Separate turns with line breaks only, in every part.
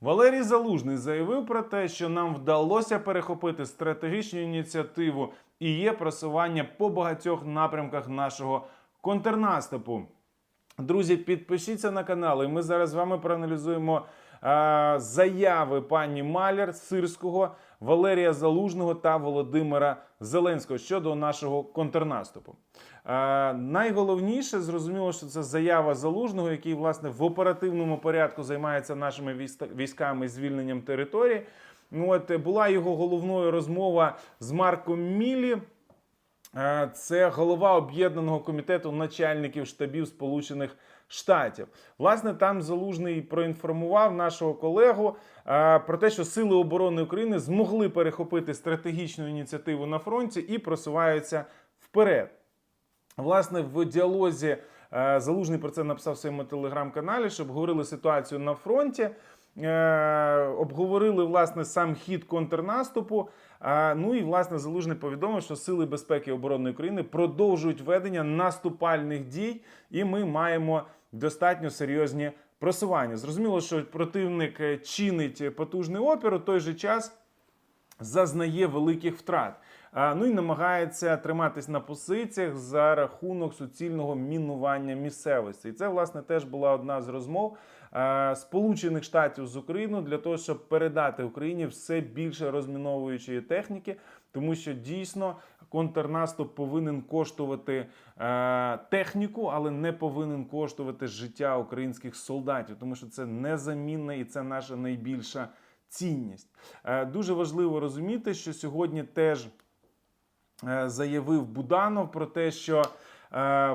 Валерій Залужний заявив про те, що нам вдалося перехопити стратегічну ініціативу і є просування по багатьох напрямках нашого контрнаступу. Друзі, підпишіться на канал, і ми зараз з вами проаналізуємо е, заяви пані Маляр Сирського, Валерія Залужного та Володимира Зеленського щодо нашого контрнаступу. Е, найголовніше зрозуміло, що це заява Залужного, який власне в оперативному порядку займається нашими військами звільненням території. Ну, От була його головною розмова з Марком Мілі. Е, Це голова об'єднаного комітету начальників штабів Сполучених Штатів. Власне, там Залужний проінформував нашого колегу е, про те, що Сили оборони України змогли перехопити стратегічну ініціативу на фронті і просуваються вперед. Власне, в діалозі е, Залужний про це написав в своєму телеграм-каналі, що обговорили ситуацію на фронті. Обговорили власне сам хід контрнаступу. Ну і власне залужний повідомив, що сили безпеки і оборони України продовжують ведення наступальних дій, і ми маємо достатньо серйозні просування. Зрозуміло, що противник е, чинить потужний опір у той же час зазнає великих втрат. Ну і намагається триматись на позиціях за рахунок суцільного мінування місцевості. І це, власне, теж була одна з розмов Сполучених Штатів з Україною для того, щоб передати Україні все більше розміновуючої техніки, тому що дійсно контрнаступ повинен коштувати е, техніку, але не повинен коштувати життя українських солдатів, тому що це незамінне і це наша найбільша цінність. Е, Дуже важливо розуміти, що сьогодні теж е, заявив Буданов про те, що е,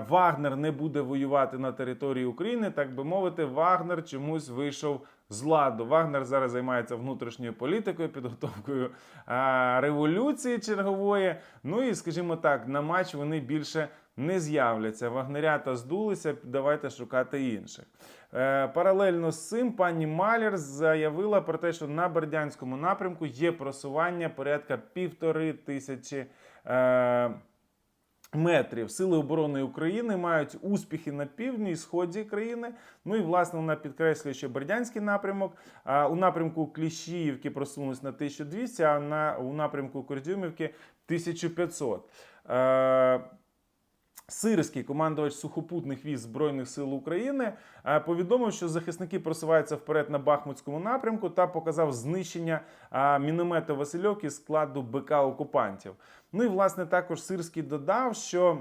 Вагнер не буде воювати на території України. Так би мовити, Вагнер чомусь вийшов з ладу. Вагнер зараз займається внутрішньою політикою, підготовкою е, революції чергової. Ну і скажімо так, на матч вони більше не з'являться. Вагнерята здулися, давайте шукати інших. Е, Паралельно з цим пані Маляр заявила про те, що на Бердянському напрямку є просування порядка півтори тисячі. Метрів Сили оборони України мають успіхи на півдні і сході країни. Ну і власне вона підкреслює, що Бердянський напрямок а, у напрямку Кліщіївки просунулись на 1200, а на у напрямку Кордюмівки 1500. Сирський командувач сухопутних військ Збройних сил України е, повідомив, що захисники просуваються вперед на Бахмутському напрямку та показав знищення е, міномету Васильовки складу БК окупантів. Ну і власне також Сирський додав, що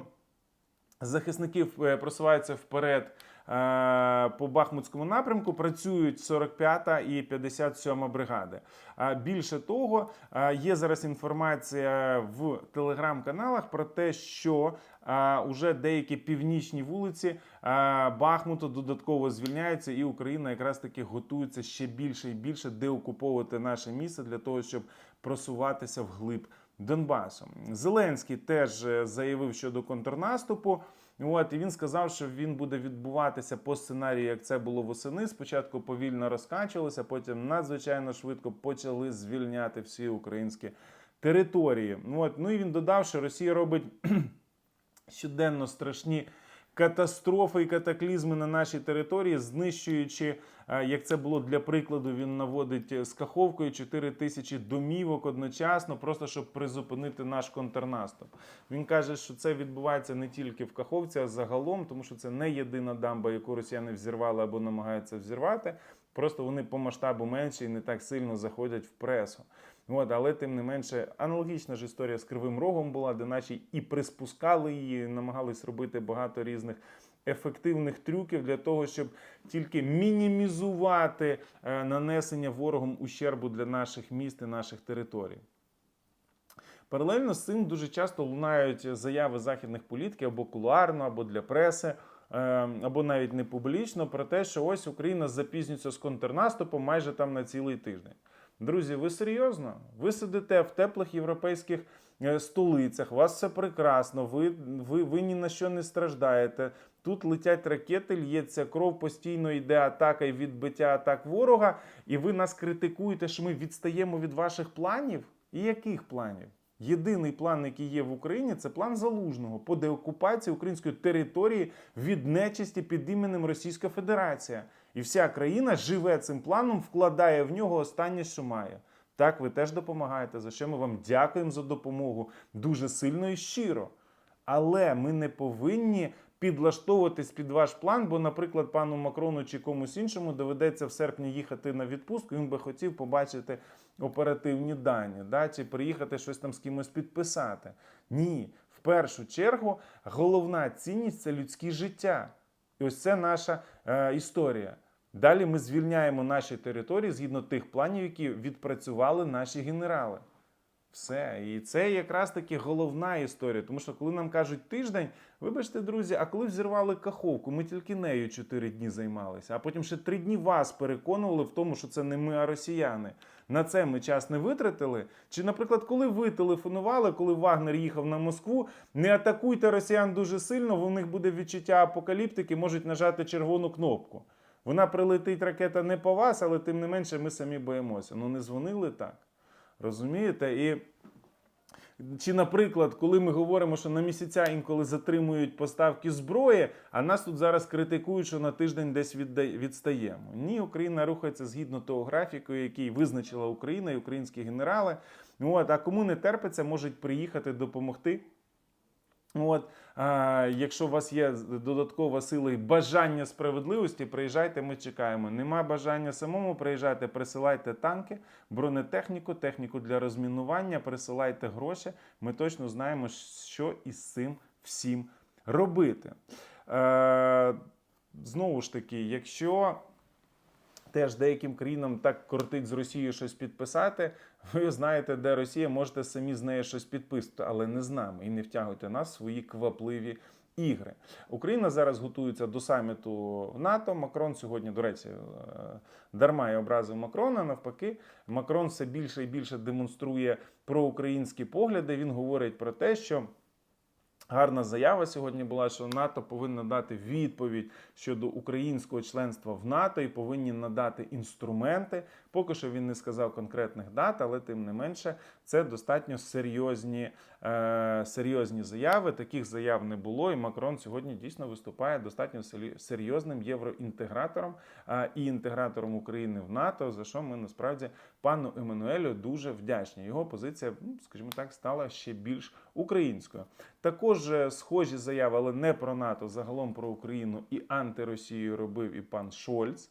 захисники е, просуваються вперед по Бахмутському напрямку. Працюють 45-та і 57-ма бригади. А Більше того, е, є зараз інформація в телеграм-каналах про те, що е, уже деякі північні вулиці е, Бахмуту додатково звільняються, і Україна якраз таки готується ще більше і більше деокуповувати наше місце для того, щоб просуватися вглиб Донбасу. Зеленський теж е, заявив щодо контрнаступу. От і він сказав, що він буде відбуватися по сценарію, як це було восени. Спочатку повільно розкачувалося, потім надзвичайно швидко почали звільняти всі українські території. От. Ну і він додав, що Росія робить щоденно страшні катастрофи і катаклізми на нашій території, знищуючи, е, як це було для прикладу, він наводить е, з Каховкою 4 тисячі домівок одночасно, просто щоб призупинити наш контрнаступ. Він каже, що це відбувається не тільки в Каховці, а загалом, тому що це не єдина дамба, яку росіяни взірвали або намагаються взірвати. Просто вони по масштабу менші і не так сильно заходять в пресу. От, але тим не менше, аналогічна ж історія з Кривим Рогом була, де наші і приспускали її, намагались робити багато різних ефективних трюків для того, щоб тільки мінімізувати е, нанесення ворогом ущербу для наших міст і наших територій. Паралельно з цим дуже часто лунають заяви західних політиків або кулуарно, або для преси, е, або навіть не публічно про те, що ось Україна запізнюється з контрнаступом майже там на цілий тиждень. Друзі, ви серйозно? Ви сидите в теплих європейських е, столицях, у вас все прекрасно, ви, ви, ви ні на що не страждаєте. Тут летять ракети, л'ється кров, постійно йде атака і відбиття атак ворога, і ви нас критикуєте, що ми відстаємо від ваших планів? І яких планів? Єдиний план, який є в Україні, це план залужного по деокупації української території від нечисті під іменем Російська Федерація. І вся країна живе цим планом, вкладає в нього останнє, що має. Так, ви теж допомагаєте, за що ми вам дякуємо за допомогу дуже сильно і щиро. Але ми не повинні підлаштовуватись під ваш план, бо, наприклад, пану Макрону чи комусь іншому доведеться в серпні їхати на відпустку. Він би хотів побачити оперативні дані, да? чи приїхати щось там з кимось підписати. Ні, в першу чергу головна цінність це людське життя. І ось це наша е, історія. Далі ми звільняємо наші території згідно тих планів, які відпрацювали наші генерали. Все. І це якраз таки головна історія. Тому що коли нам кажуть тиждень, вибачте, друзі, а коли взірвали каховку, ми тільки нею 4 дні займалися, а потім ще 3 дні вас переконували в тому, що це не ми, а росіяни. На це ми час не витратили. Чи, наприклад, коли ви телефонували, коли Вагнер їхав на Москву, не атакуйте росіян дуже сильно, у них буде відчуття апокаліптики, можуть нажати червону кнопку. Вона прилетить ракета не по вас, але тим не менше ми самі боїмося. Ну не дзвонили так. Розумієте? І чи, наприклад, коли ми говоримо, що на місяця інколи затримують поставки зброї, а нас тут зараз критикують, що на тиждень десь відстаємо. Ні, Україна рухається згідно того графіку, який визначила Україна і українські генерали. От, а кому не терпиться, можуть приїхати допомогти. От, а, якщо у вас є додаткова сила і бажання справедливості, приїжджайте, ми чекаємо. Нема бажання самому, приїжджайте, присилайте танки, бронетехніку, техніку для розмінування, присилайте гроші. Ми точно знаємо, що із цим всім робити. Е, знову ж таки, якщо теж деяким країнам так кортить з Росією щось підписати. Ви знаєте, де Росія, можете самі з нею щось підписувати, але не з нами і не втягуйте нас в свої квапливі ігри. Україна зараз готується до саміту в НАТО. Макрон сьогодні, до речі, е, дарма і образив Макрона. Навпаки, Макрон все більше і більше демонструє проукраїнські погляди. Він говорить про те, що. Гарна заява сьогодні була, що НАТО повинна дати відповідь щодо українського членства в НАТО і повинні надати інструменти. Поки що він не сказав конкретних дат, але тим не менше це достатньо серйозні, е, серйозні заяви. Таких заяв не було. І Макрон сьогодні дійсно виступає достатньо серйозним євроінтегратором е, і інтегратором України в НАТО. За що ми насправді пану Еммануелю дуже вдячні. Його позиція, ну, скажімо так, стала ще більш українською. Також схожі заяви, але не про НАТО, загалом про Україну і антиросію робив і пан Шольц.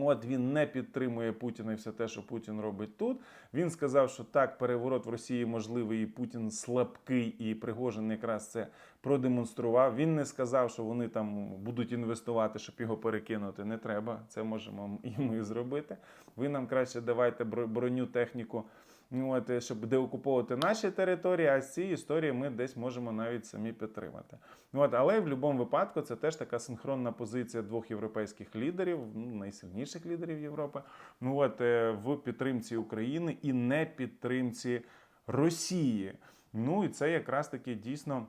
От він не підтримує Путіна і все те, що Путін робить тут. Він сказав, що так, переворот в Росії можливий, і Путін слабкий, і Пригожин якраз це продемонстрував. Він не сказав, що вони там будуть інвестувати, щоб його перекинути. Не треба. Це можемо і ми зробити. Ви нам краще давайте броню, техніку. От, щоб деокуповувати наші території, а з цієї історії ми десь можемо навіть самі підтримати. От, але в будь-якому випадку це теж така синхронна позиція двох європейських лідерів, ну, найсильніших лідерів Європи, ну, от, е, в підтримці України і не підтримці Росії. Ну і це якраз таки дійсно.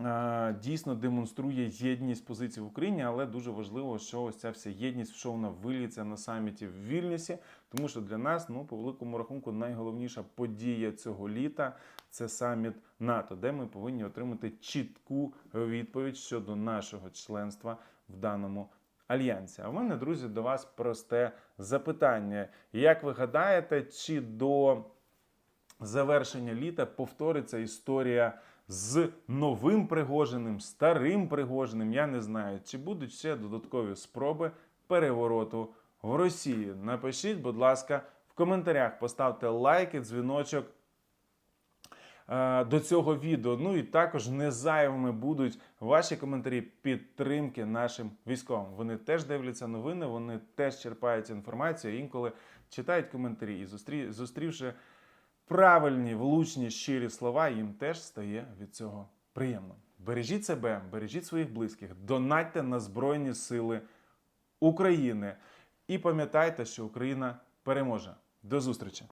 Е, Дійсно демонструє єдність позицій в Україні, але дуже важливо, що ось ця вся єдність, що вона виліться на саміті в Вільнюсі, тому що для нас, ну по великому рахунку, найголовніша подія цього літа це саміт НАТО, де ми повинні отримати чітку відповідь щодо нашого членства в даному альянсі. А в мене, друзі, до вас просте запитання: як ви гадаєте, чи до завершення літа повториться історія з новим Пригожиним, старим Пригожиним? Я не знаю, чи будуть ще додаткові спроби перевороту в Росії. Напишіть, будь ласка, в коментарях, поставте лайки, дзвіночок е, до цього відео. Ну і також не зайвими будуть ваші коментарі підтримки нашим військовим. Вони теж дивляться новини, вони теж черпають інформацію, інколи читають коментарі і зустрі... зустрівши правильні, влучні, щирі слова, їм теж стає від цього приємно. Бережіть себе, бережіть своїх близьких, донатьте на Збройні Сили України і пам'ятайте, що Україна переможе. До зустрічі!